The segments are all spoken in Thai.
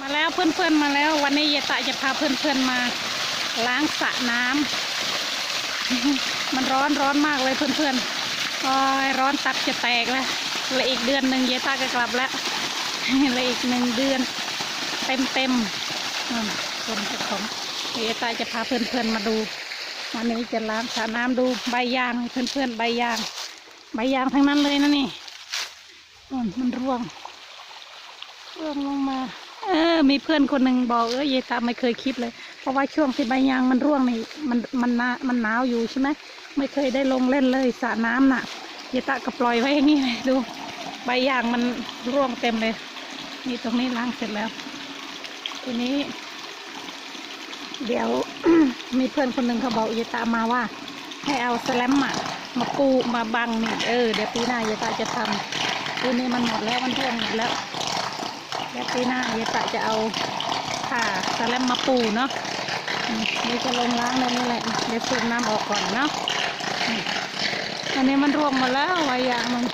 มาแล้วเพื่อนๆมาแล้ว วันนี้ยายตะจะพาเพื่อนๆมาล้างสระน้ำมันร้อนร้อนมากเลยเพื่อนๆโอ้ยร้อนตับจะแตกแล้วเลยอีกเดือนหนึ่งยายตะก็กลับแล้วเลยอีกหนึ่งเดือน เต็มเต็มอืมคนจ้าของเยวยายตะจะพาเพื่อนๆมาดูวันนี้จะล้างสระน้ำดูใบยางเพื่อนๆใบยาง ใบยางทั้งนั้นเลยนะนี่มันร่วงร่วงลงมา เออ มีเพื่อนคนหนึ่งบอกเออเยตาไม่เคยคิดเลย เพราะว่าช่วงที่ใบยางมันร่วงนี่มันมันหนามันหนาวอยู่ใช่ไหมไม่เคยได้ลงเล่นเลยสระน้ำน่ะ เยตาก็ปล่อยไว้อย่างนี้เลยดู ใบยางมันร่วงเต็มเลยนี่ตรงนี้ล้างเสร็จแล้ว ทีนี้ เดี๋ยวมีเพื่อนคนหนึ่งเขาบอกเยตามาว่า ให้เอาสแลมอะมาปูมาบังนี่เออเดี๋ยวปีหน้าเยตาจะทำปีนี้มันหมดแล้วมันร่วงหมดแล้ว แล้วปีหน้ายายตะจะเอาผ้าสแลมมาปูเนาะอืมเดี๋ยวจะลงล้างในนี่แหละเดี๋ยวสูบน้ำออกก่อนเนาะอันนี้มันรวงหมดแล้วใบยางมัน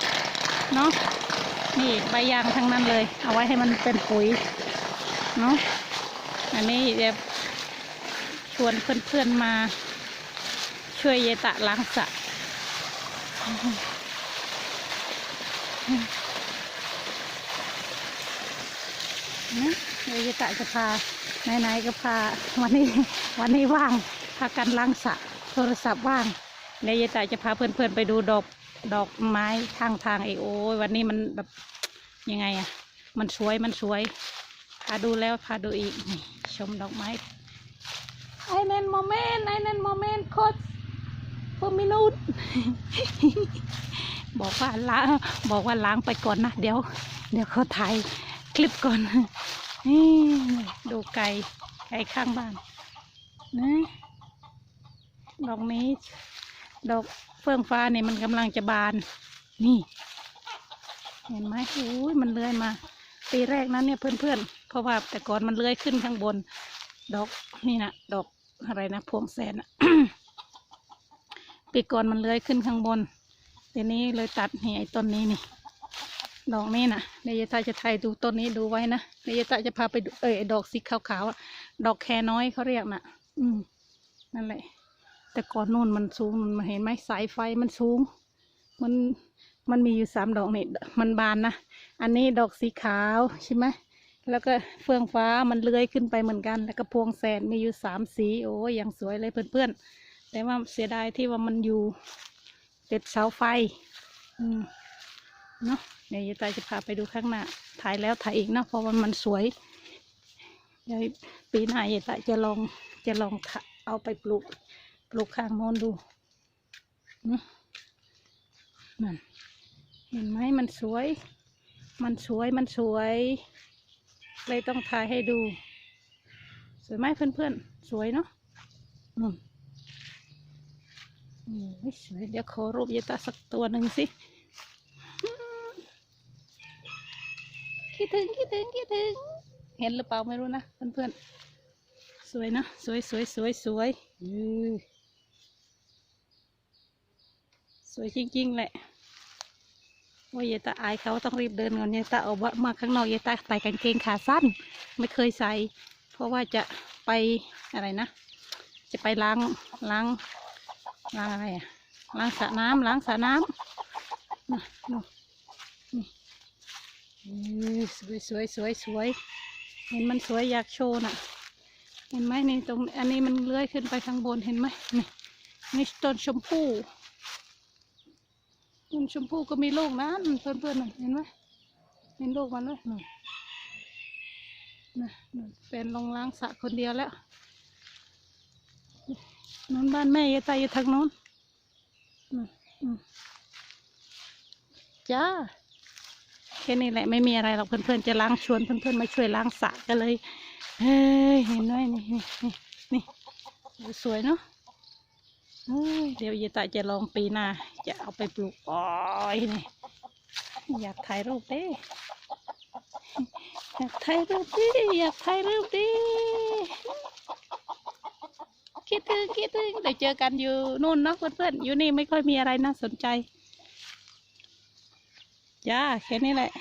เนาะนี่ใบยางทั้งนั้นเลย เอาไว้ให้มันเป็นปุ๋ยเนาะอันนี้เดี๋ยวชวนเพื่อนๆมา ช่วยยายตะล้างสระ นะเดี๋ยยายตะจะพาไหนๆก็พาวันนี้วันนี้ว่างพากันล้างสระโทรศัพท์ว่างเดี๋ยวยายตะจะพาเพื่อนๆไปดูดอกดอกไม้ข้างทางไอโอ้ยวันนี้มันแบบยังไงอะมันสวยมันสวยพาดูแล้วพาดูอีกชมดอกไม้ไอเนนโมเมนต์ไอเนนโมเมนต์โคตรพมินุษบอกว่าล้างบอกว่าล้างไปก่อนนะเดี๋ยว เดี๋ยวเขาถ่ายคลิปก่อน นี่ดูไก่ไก่ข้างบ้านนะดอกนี้ ดอกเฟื่องฟ้าเนี่ยมันกำลังจะบาน นี่ เห็นไหมโอ้ยมันเลื้อยมา ปีแรกนั้นเนี่ยเพื่อนๆ เพราะว่าแต่ก่อนมันเลื้อยขึ้นข้างบน ดอกนี่นะดอกอะไรนะพวงแสนอะปีก่อนมันเลื้อยขึ้นข้างบนทีนี้เลยตัดนี่ไอ้ต้นนี้นี่ ดอกนี้นะเดยวยายตาจะถ่ายดูต้นนี้ดูไว้นะเดยวยายตาจะพาไปดูเออดอกสีขาวๆอะดอกแคน้อยเขาเรียกน่ะ อืม นั่นแหละ แต่ก่อนนู่นมันสูงมันเห็นไหมสายไฟมันสูง มันมันมีอยู่สามดอกนี่มันบานนะอันนี้ดอกสีขาวใช่ไหมแล้วก็เฟื่องฟ้ามันเลื้อยขึ้นไปเหมือนกัน แล้วก็พวงแสนมีอยู่สามสีโอ้ยอย่างสวยเลยเพื่อนๆแต่ว่าเสียดายที่ว่ามันอยู่ติดเสาไฟ อืม เนาะเดี๋ยวยายตาจะพาไปดูข้างหน้าถ่ายแล้วถ่ายอีกเนาะเพราะว่ามันสวยเดี๋ยวปีหน้ายายตาจะลองจะลองเอาไปปลูกปลูกข้างโน้นดูนะนั่นเห็นไหมมันสวย มันสวยมันสวยเลยต้องถ่ายให้ดู สวยไหมเพื่อนๆ สวยเนาะนู่นอืมสวย เดี๋ยวขอรูปยายตาสักตัวหนึ่งสิ คิดถึงคิดถึงคิดถึง เห็นหรือเปล่าไม่รู้นะเพื่อนๆ สวยนะสวยสวยสวยสวยอือสวยจริงๆแหละว่าเยายตาอายเขาต้องรีบเดินก่อนเยายตาออกมาข้างนอกเยายตาใส่กางเกงขาสั้น ไม่เคยใส่ เพราะว่าจะไปอะไรนะ จะไปล้างล้างล้างอะไรอะล้างสระน้ำล้างสระน้ำนะนู่นนี่อือ สวยสวยสวยสวยเห็นมันสวยอยากโชว์น่ะ เห็นไหมนี่ตรงอันนี้มันเลื้อยขึ้นไปข้างบนเห็นไหมนี่นี่ต้นชมพู่ต้นชมพู่ก็มีลูกนะนั่นเพื่อนๆน่ะเห็นไหมเห็นลูกมันไหมนู่นนะนู่นเป็นลงล้างสระคนเดียวแล้วนู้นบ้านแม่ยายตายอยู่ทางโน้นจ้า แค่นี้แหละไม่มีอะไรหรอกเพื่อนๆจะล้างชวนเพื่อนๆมาช่วยล้างสระกันเลยเฮ้ยเห็นไหมนี่นี่นี่นี่สวยเนาะเดี๋ยวยายตาจะลองปีหน้าจะเอาไปปลูกอ้อยนี่อยากถ่ายรูปด้อยากถ่ายรูปดิอยากถ่ายรูปดิคิดถึงคิดถึงเดี๋ยวเจอกันอยู่นู่นเนาะเพื่อนๆอยู่นี่ไม่ค่อยมีอะไรน่าสนใจ จ้าแค่นี้แหละ